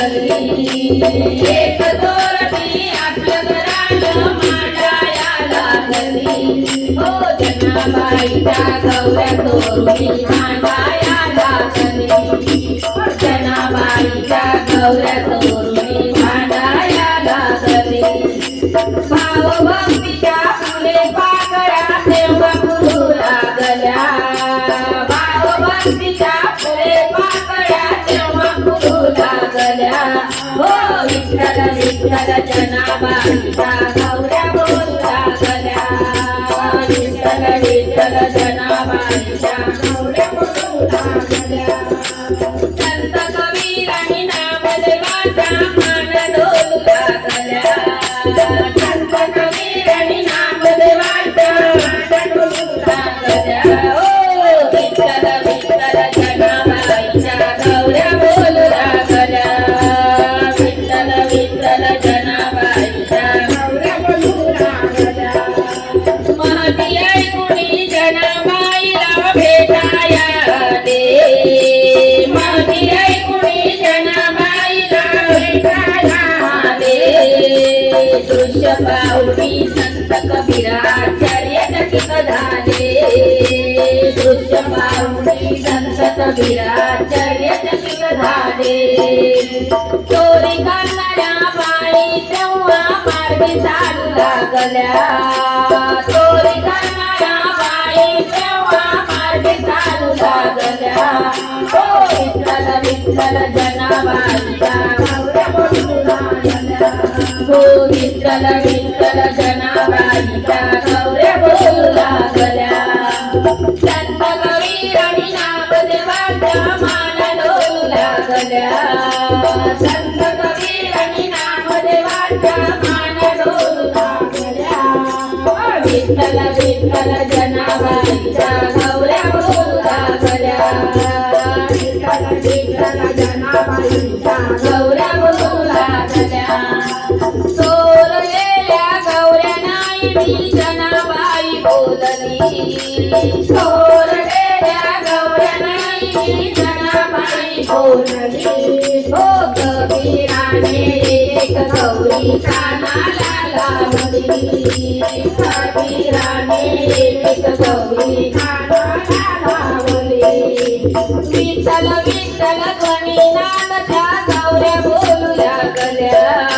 लागली एक दोरटी आपलं घरानं मांडाया लागली हो जनाबाईच्या गौऱ्या तोरणी मांडाया लागली जनाबाईच्या गौऱ्या तोरणी मांडाया लागली भाव भक्तीच्या फुले पाकळ्या तेव्हा फुलू लागल्या. भाव भक्तीच्या लागल्या. हो विठ्ठल विठ्ठल गौऱ्या बोलू लागल्या. विठ्ठल विठ्ठल दे दृश्य संत कबीराचार्य चकित झाले दृश्य पाहुणी संत कबीराचार्य चकित झाले चोरी करणाऱ्या पाणी तेव्हा मार्गी चालू लागल्या. चोरी करणाऱ्या पाणी तेव्हा मार्गी चालू लागल्या. हो विठ्ठल विठ्ठल जनाबाईच्या हो विठ्ठल विठ्ठल गौऱ्या लागल्या संत कबीरांनी मान लागल्या संत कबीरांनी नामदेवाच्या मान डोलू विठ्ठल विठ्ठल विठ्ठल लावली विठ्ठल विठ्ठल गणिनाथच्या गौऱ्या बोलूया गल्या